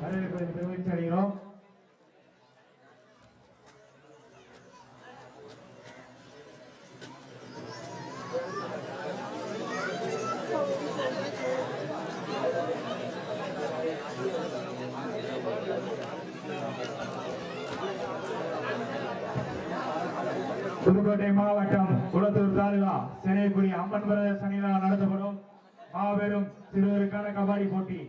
வரவேற்பதை பெருமகிழ்ச்சி அடைகிறோம். புதுக்கோட்டை மாவட்டம் குளத்தூர் தாலுகா சென்னைக்குடி அம்மன் பிரதர் நடத்தப்படும் மாபெரும் சிறுவருக்கான கபடி போட்டி.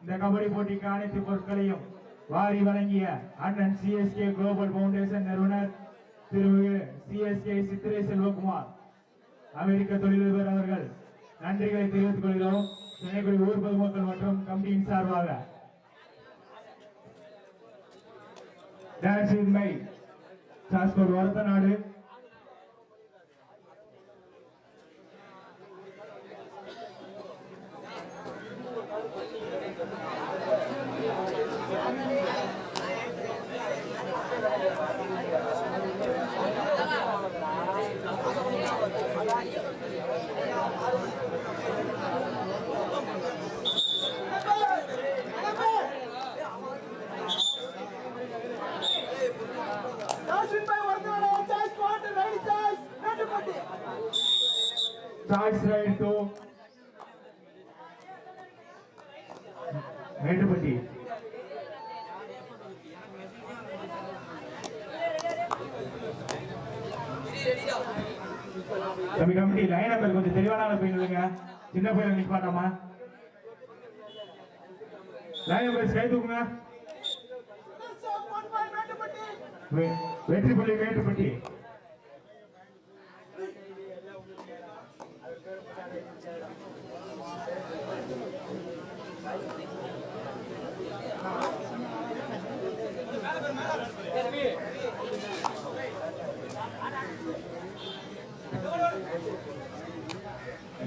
இந்த கபடி போட்டிக்கு அனைத்து பொருட்களையும் வாரி வழங்கிய அண்ணன் சிஎஸ்கே குளோபல் பவுண்டேஷன் நிறுவனர் திரு சிஎஸ்கே சித்திரை செல்வகுமார். அமெரிக்க தொழிலதிபர் அவர்கள் நன்றிகளை தெரிவித்துக் கொள்கிறோம். துணைக்குடி ஊர் பொதுமக்கள் மற்றும் கமிட்டியின் சார்பாக. டான்ஸ் இன் மை சாஸ்கோட் நாடு. டு மேட்டுப்பட்டி தம்பி கமிட்டி லைன் நம்பர் கொஞ்சம் தெளிவான பையனுங்க சின்ன பையன் நிப்பாட்டாமா லைன் நம்பர் கை தூக்குங்க. வெ- வெற்றிப்பள்ளி மேட்டுப்பட்டி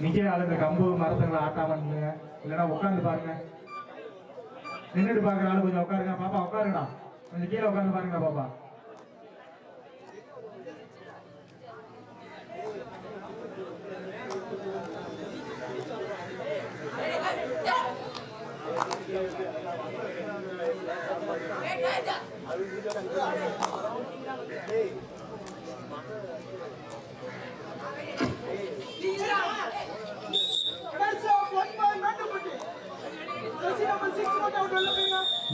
நிக்கிற ஆளுங்க கம்பு மரத்துங்களை ஆட்டாம நில்லுங்க இல்லைன்னா உட்காந்து பாருங்க நின்றுட்டு பாக்குற ஆளு கொஞ்சம் உட்காருங்க பாப்பா உட்காருங்கடா கொஞ்சம் கீழே உட்காந்து பாருங்க பாப்பா Thank you.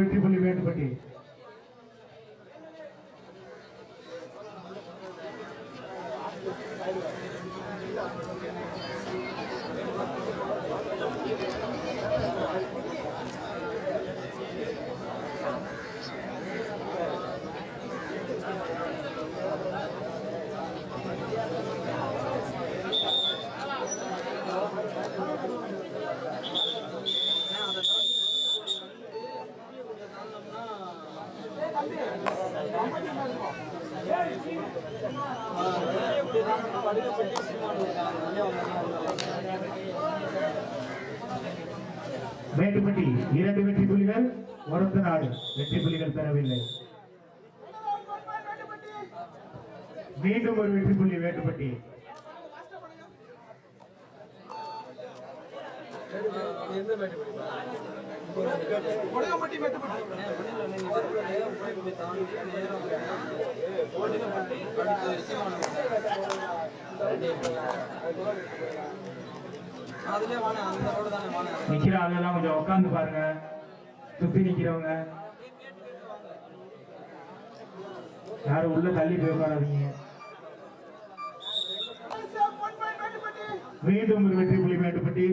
வெற்றி புள்ளி மேட்டுப்பட்டி மேட்டுப்பட்டி இரண்டு வெற்றி புலிகள் ஒருத்த நாடு வெற்றி புலிகள் பெறவில்லை. மீண்டும் ஒரு வெற்றி புள்ளி வேட்டுப்பட்டி என்ன வேட்டுப்பட்டி தானே வாணே நிக்கிற ஆளெல்லாம் கொஞ்சம் உட்காந்து பாருங்க. சுத்தி நிக்கிறவங்க. யாரும் உள்ள தள்ளி போய் உட்காராதீங்க. மீண்டும் ஒரு வெற்றி புள்ளி மேட்டுப்பட்டி.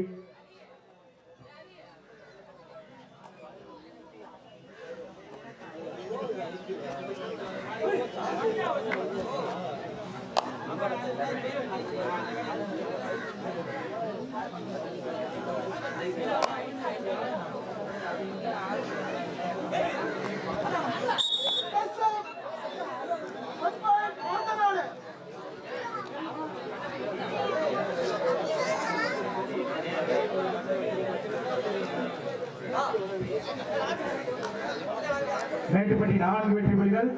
மேட்டுப்பட்டி நான்கு வெற்றி புள்ளிகள்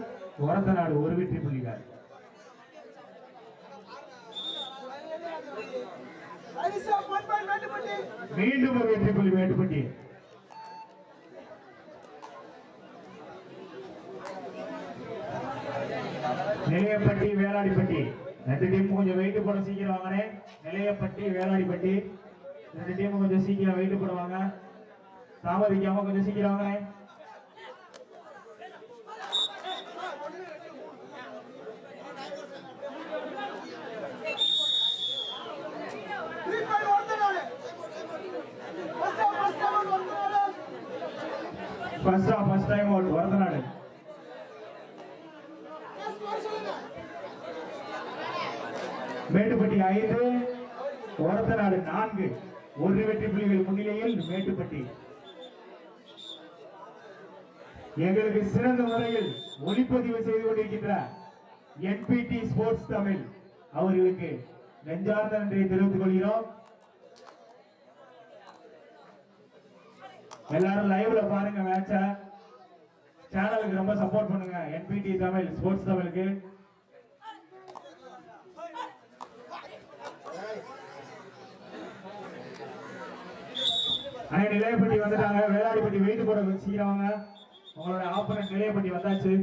ஒரத்த நாடு ஒரு வெற்றி புள்ளிகள் மீண்டும் ஒரு வெற்றி புள்ளி மேட்டுப்பட்டி நிலையப்பட்டி வேளாடிப்பட்டி ரெண்டு டீம் கொஞ்சம் வெயிட் போட சீக்கிரம் வாங்கனே நிலையப்பட்டி வேளாடிப்பட்டி ரெண்டு டீம் கொஞ்சம் சீக்கிரம் வெயிட் போடுவாங்க. தாமதிக்காம கொஞ்சம் சீக்கிரம் வாங்கனே first half first time out Varadanadu Mettuppatti ஐந்து ஒரத்தநாடு நான்கு. ஒரு வெற்றி புள்ளிகள் முன்னிலையில் மேட்டுப்பட்டி. எங்களுக்கு சிறந்த முறையில் ஒளிப்பதிவு செய்து கொண்டிருக்கின்ற என்பிடி ஸ்போர்ட்ஸ் தமிழ் அவர்களுக்கு நெஞ்சார்ந்த நன்றியை தெரிவித்துக் கொள்கிறோம். எல்லாரும் லைவ்ல பாருங்க மேட்ச சேனலுக்கு ரொம்ப சப்போர்ட் பண்ணுங்க. என்பிடி தமிழ் ஸ்போர்ட்ஸ் தமிழுக்கு. அண்ணே நிலையப்பட்டி வந்துட்டாங்க. வேளாடிப்பட்டி வெயிட் போட சீக்கிரம் வாங்க. உங்களோட ஆப்பனண்ட் நிலையப்பட்டி வந்தாச்சு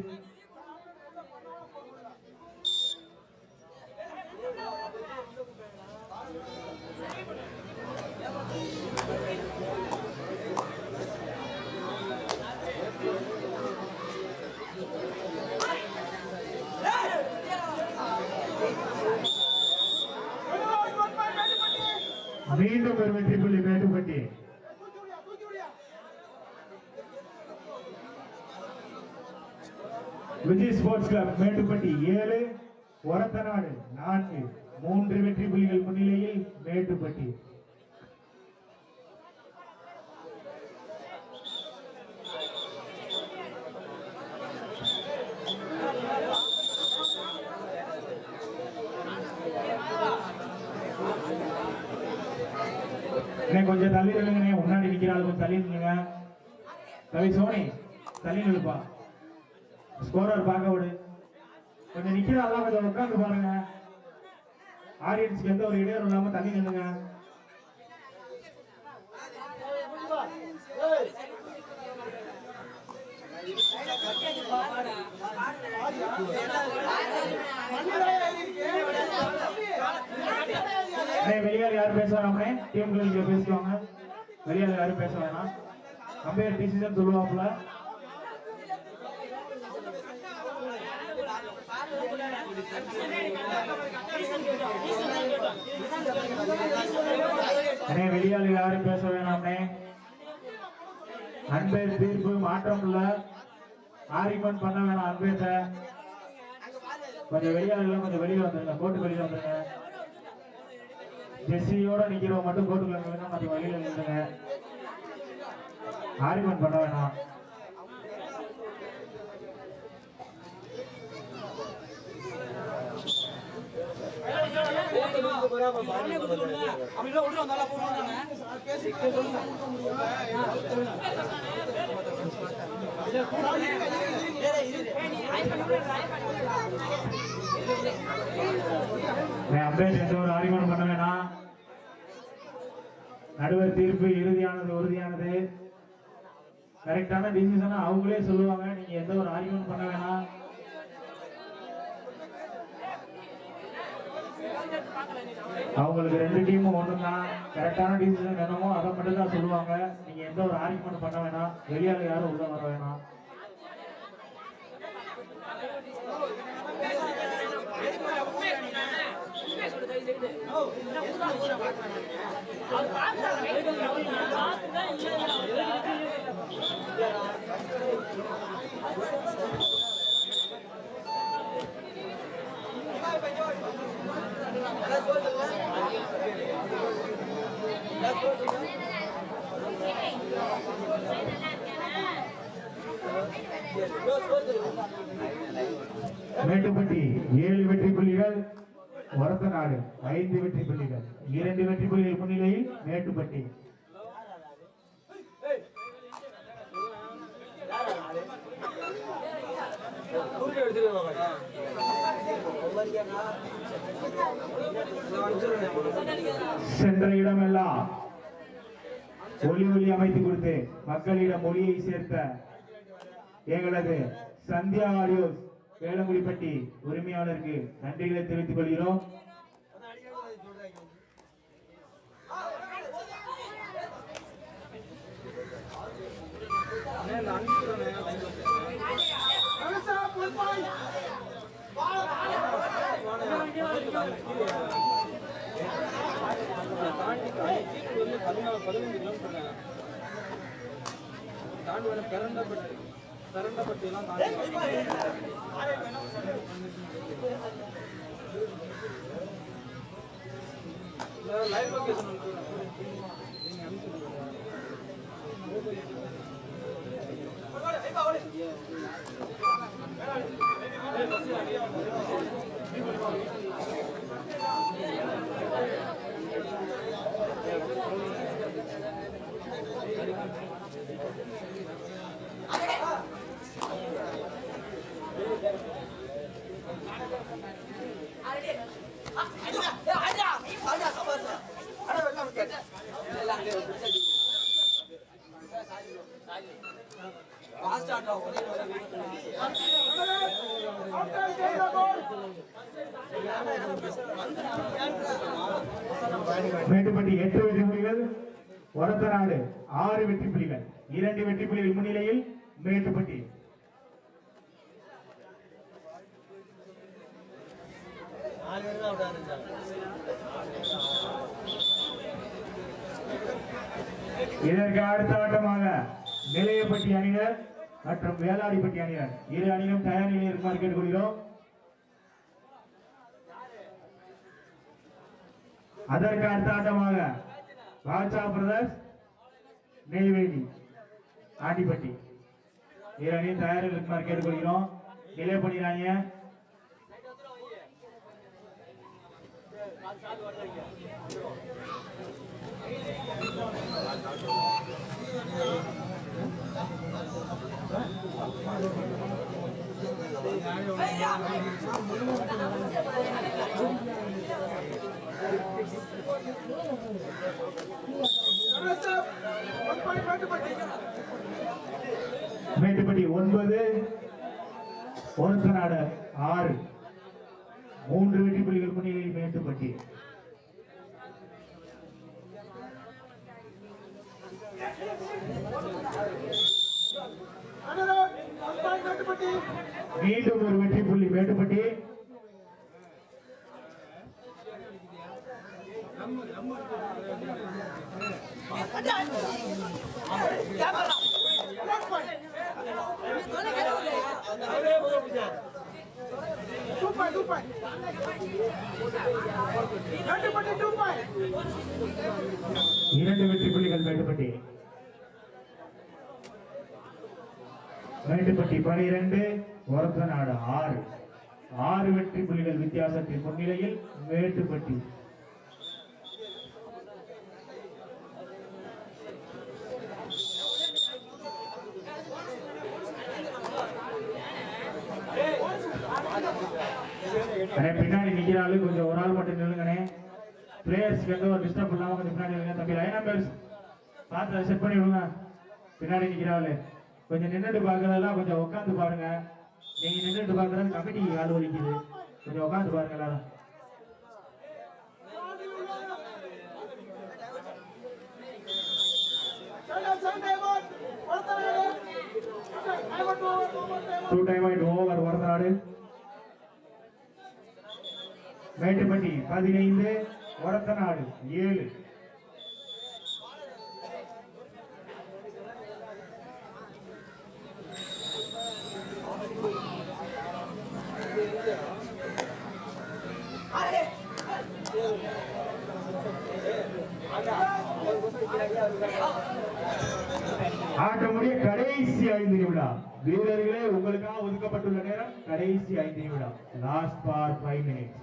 மீண்டும் ஒரு வெற்றி புள்ளி மேட்டுப்பட்டி விஜய் ஸ்போர்ட்ஸ் கிளப் மேட்டுப்பட்டி ஏழு ஒரத்தநாடு நான்கு. மூன்று வெற்றி புள்ளிகள் முன்னிலையில் மேட்டுப்பட்டி. கொஞ்சம் தள்ளி நில்லுங்கண்ணே. முன்னாடி நிக்கிறாள் கொஞ்சம் தள்ளி நில்லுங்க. சோனி தள்ளி நில்லுப்பா. ஸ்கோரர் பார்க்க விடு. கொஞ்சம் நிக்கிறாள் கொஞ்சம் உட்காந்து பாருங்க. ஆடியன்ஸ்க்கு எந்த ஒரு இடையூறு இல்லாம தண்ணி நில்லுங்க. அண்ணே வெளியால் யாரும் பேச வேணாமே டீம் பேசுவாங்க பேசிக்குவாங்க யாரும் பேச வேணாம். கம்பேர் டிசிஷன் சொல்லுவாப்புல. அண்ணே வெளியால் யாரும் பேச வேணாம்னே. அன்பேர் தீர்ப்பு மாற்றம் இல்ல. ஆரிமன் பண்ண வேணாம் அன்பேட்ட கொஞ்சம் வெளியாள் கொஞ்சம் வெளியில வந்துருங்க கோட்டு வெளியில வந்துருங்க. ஜெஸ்ஸியோட நிக்கிறவங்க மட்டும் கோட்டுக்குள்ள நில்லுங்க மற்ற வெளியில நில்லுங்க. ஆர்குமெண்ட் பண்ண வேணாம். அப்டேட் எந்த ஒரு ஆர்குமெண்ட் பண்ண வேணாம். நடுவர் தீர்ப்பு இறுதியானது உறுதியானது. கரெக்டான டிசிஷனை அவங்களே சொல்லுவாங்க. நீங்க எந்த ஒரு ஆர்குமெண்ட் பண்ண வேணாம். அவங்களுக்கு ரெண்டு டீமும் ஒன்று தான் கரெக்டான டிசிஷன் என்னமோ அதை மட்டும் தான் சொல்லுவாங்க. நீங்க எந்த ஒரு ஆர்குமெண்ட் பண்ண வேணாம். வெளியால யாரும் உள்ள வர வேணாம். மேட்டுப்பட்டி ஏழு வெற்றி புள்ளிகள் ஒரத்தநாடு ஐந்து வெற்றி புள்ளிகள். இரண்டு வெற்றி புள்ளிகள் முன்னிலையில் மேட்டுப்பட்டி. தூக்கி சென்ற இடமெல்லாம் ஒளி ஒளி அமைத்து கொடுத்து மக்களிடம் மொழியை சேர்த்த எங்களது சந்தியா ஆடியோஸ் வேளங்குடிப்பட்டி உரிமையாளருக்கு நன்றிகளை தெரிவித்துக் கொள்கிறோம். அண்ணே, பதினஞ்சு கிலோமீட்டருங்க தாண்டி வர பெரண்டப்பட்டி பெரண்டப்பட்டி எல்லாம் தாண்டி லைவ் லொகேஷன் நீங்க மேட்டுப்பட்டி எட்டு வெற்றி புலிகள் ஒரத்தநாடு ஆறு வெற்றி புலிகள் இரண்டு வெற்றி புலிகள் முன்னிலையில் மேட்டுப்பட்டி. இதற்கு அடுத்த ஆட்டமாக நிலையப்பட்டி அணியினர் மற்றும் வேளாடிப்பட்டி அணியினர். இரு அணியும் தயார் நிலையில் இருக்குமாறு கேட்டுக்கொள்கிறோம். அதற்கு அடுத்த ஆட்டமாக ராஜா பிரதர்ஸ் நெய்வேலி ஆண்டிப்பட்டி. இரு அணியும் தயாரில் இருக்குமாறு கேட்டுக்கொள்கிறோம். டிலே பண்ணிடுறாங்க மேட்டுப்பட்டி ஒன்பது ஒருத்தநாடு ஆறு. மூன்று வெற்றி புலிகள் முன்னிலையில் மேட்டுப்பட்டி மீண்டும் ஒரு வெற்றி புள்ளி மேட்டுப்பட்டி இரண்டு வெற்றி புள்ளிகள் வேண்டுபட்டி. வேண்டுபட்டி பனிரெண்டு ஒரத்தநாடு ஆறு. ஆறு வெற்றி புள்ளிகள் வித்தியாசத்தின் முன்னிலையில் மேட்டுப்பட்டி அண்ணே, பின்னாடி நிக்கிற ஆளு கொஞ்சம் ஒரு ஆள் மட்டும் நில்லுங்கண்ணே பிளேயர்ஸ்க்கு எந்த ஒரு டிஸ்டர்ப் இல்லாம கொஞ்சம் பின்னாடி நில்லுங்க. தம்பி லைன் நம்பர்ஸ் பார்த்து செட் பண்ணி விடுங்க. பின்னாடி நிக்கிற ஆளு. கொஞ்சம் நின்றுட்டு பாக்குறதெல்லாம் கொஞ்சம் உட்காந்து பாருங்க. நீங்க நின்றுட்டு பாக்குறது கமிட்டி ஆள் வலிக்குது கொஞ்சம் உட்காந்து பாருங்க எல்லாரும். டூ டைம் ஆயிட்டு ஓவர் வரதநாடு மேட்டுப்பட்டி பதினைந்து ஒரத்தநாடு ஏழு. ஆட்ட முடிய கடைசி ஐந்து நிமிடம் வீரர்களே உங்களுக்காக ஒதுக்கப்பட்டுள்ள நேரம் கடைசி ஐந்து நிமிடம் last for five minutes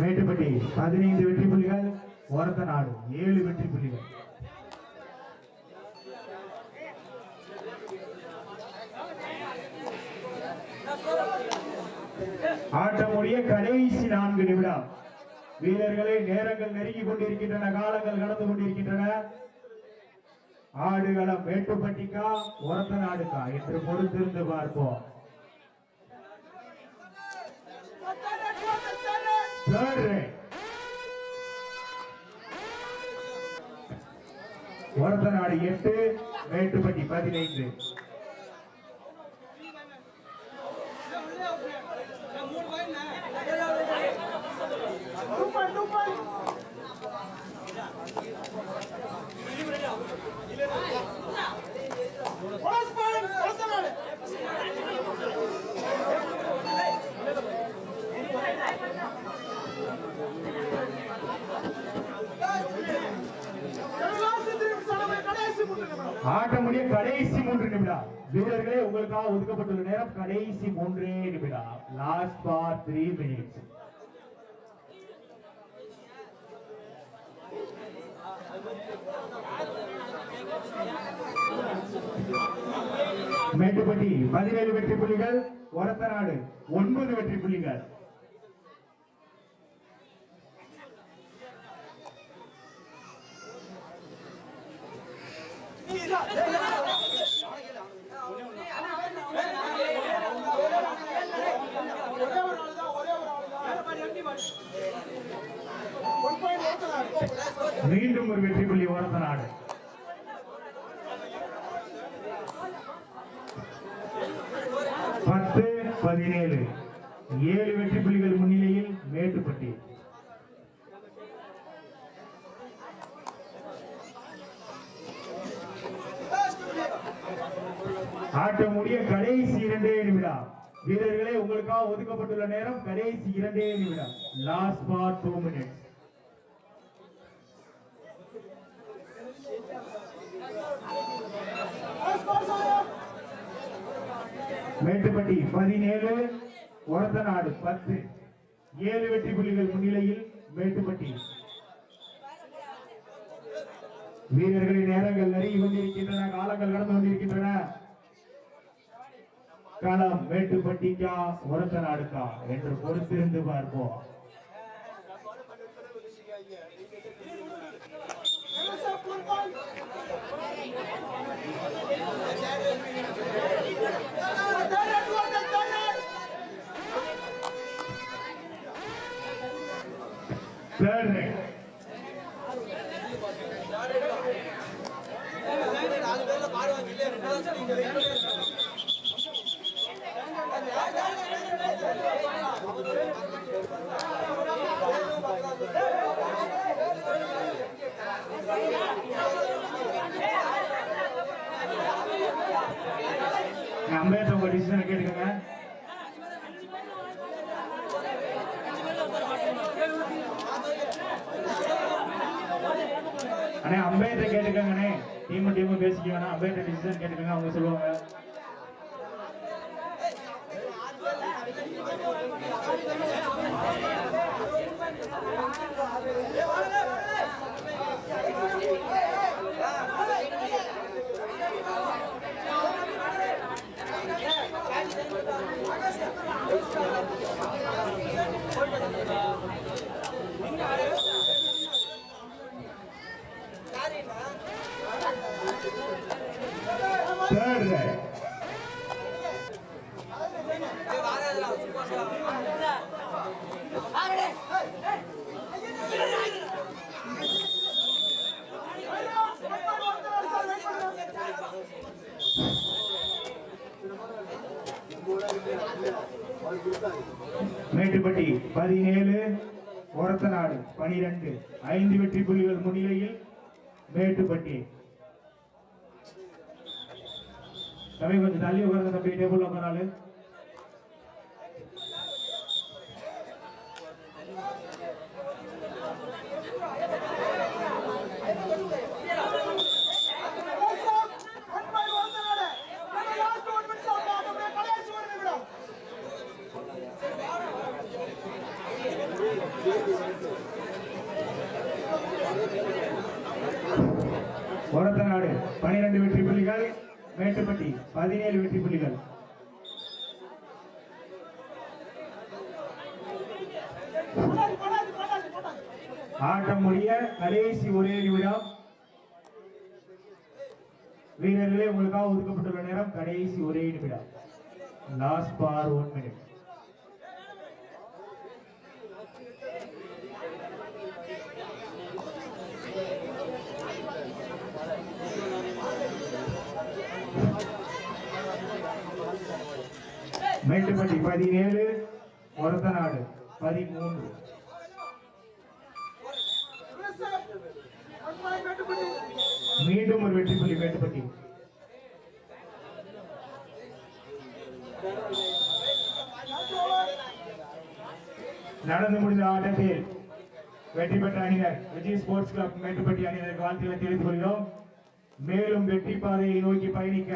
Mettupatti பதினைந்து வெற்றி புள்ளிகள் ஒரத்த நாடு ஏழு வெற்றி புள்ளிகள். ஆட்டமுடைய கடைசி நான்கு நிமிடம். வீரர்களை நேரங்கள் நெருங்கி கொண்டிருக்கின்றன காலங்கள் கடந்து கொண்டிருக்கின்றன. ஆடுகளம் மேட்டுப்பட்டிக்கா உரத்த நாடுக்கா என்று பொறுத்திருந்து பார்ப்போம். உரத்த நாடு எட்டு மேட்டுப்பட்டி பதினைந்து. ஆட்டமுடைய கடைசி மூன்று நிமிடம் வீரர்களே உங்களுக்காக ஒதுக்கப்பட்டுள்ள நேரம் கடைசி மூன்றே நிமிடம். Last for three minutes Mettupatti பதினேழு வெற்றி புள்ளிகள் ஒரத்தநாடு ஒன்பது வெற்றி புள்ளிகள். Yeah, yeah, yeah. மீண்டும் ஒரு வெற்றி புள்ளி ஒரத்தநாடு பத்து பதினேழு. ஏழு வெற்றி புள்ளிகள் முன்னிலையில் மேட்டுப்பட்டி. ஆட்ட முடிய கடைசி இரண்டே நிமிடம். வீரர்களே உங்களுக்காக ஒதுக்கப்பட்டுள்ள நேரம் கடைசி இரண்டே நிமிடம். Last for two minutes Mettupatti பதினேழு ஒரத்தநாடு பத்து. ஏழு வெற்றி புள்ளிகள் முன்னிலையில் மேட்டுப்பட்டி வீரர்களின் நேரங்கள் நெருங்கி கொண்டிருக்கின்றன காலங்கள் கடந்து கொண்டிருக்கின்றன. களம் மேட்டுப்பட்டிக்கா ஒரத்த நாடுக்கா என்று பொறுத்திருந்து பார்ப்போம். அண்ணே அம்பேத்கர் கேட்டுக்கோங்கண்ணே டீமும் டீமும் பேசிக்க வேணாம். அம்பேத்கர் டிசிஷன் கேட்டுக்கோங்க அவங்க சொல்லுவாங்க. Third மேட்டுப்பட்டி பதினேழு ஒரத்தநாடு பனிரெண்டு. ஐந்து வெற்றி புலிகள் முன்னிலையில் மேட்டுப்பட்டி. சமயம் கொஞ்சம் தள்ளி உட்காருங்க தம்பி டேபிள் உட்காராலு ஒரத்த நாடு பனிரெண்டு வெற்றி புள்ளிகள் மேட்டுப்பட்டி பதினேழு வெற்றி புள்ளிகள். ஆட்டம் முடிய கடைசி ஒரே நிமிடம். வீரர்களே உங்களுக்காக ஒதுக்கப்பட்டுள்ள நேரம் கடைசி ஒரே நிமிடம். Last for one minute Mettupatti பதினேழு ஒரத்த பதிமூன்று. மீண்டும் ஒரு வெற்றி புள்ளி மேட்டுப்பட்டி. நடந்து முடிந்த ஆட்டத்தில் வெற்றி பெற்ற அணியினர் விஜய் ஸ்போர்ட்ஸ் கிளப் மேட்டுப்பட்டி அணியினருக்கு வாழ்த்துக்களை தெரிவித்துக் கொள்கிறோம். மேலும் வெற்றி பாதையை நோக்கி பயணிக்க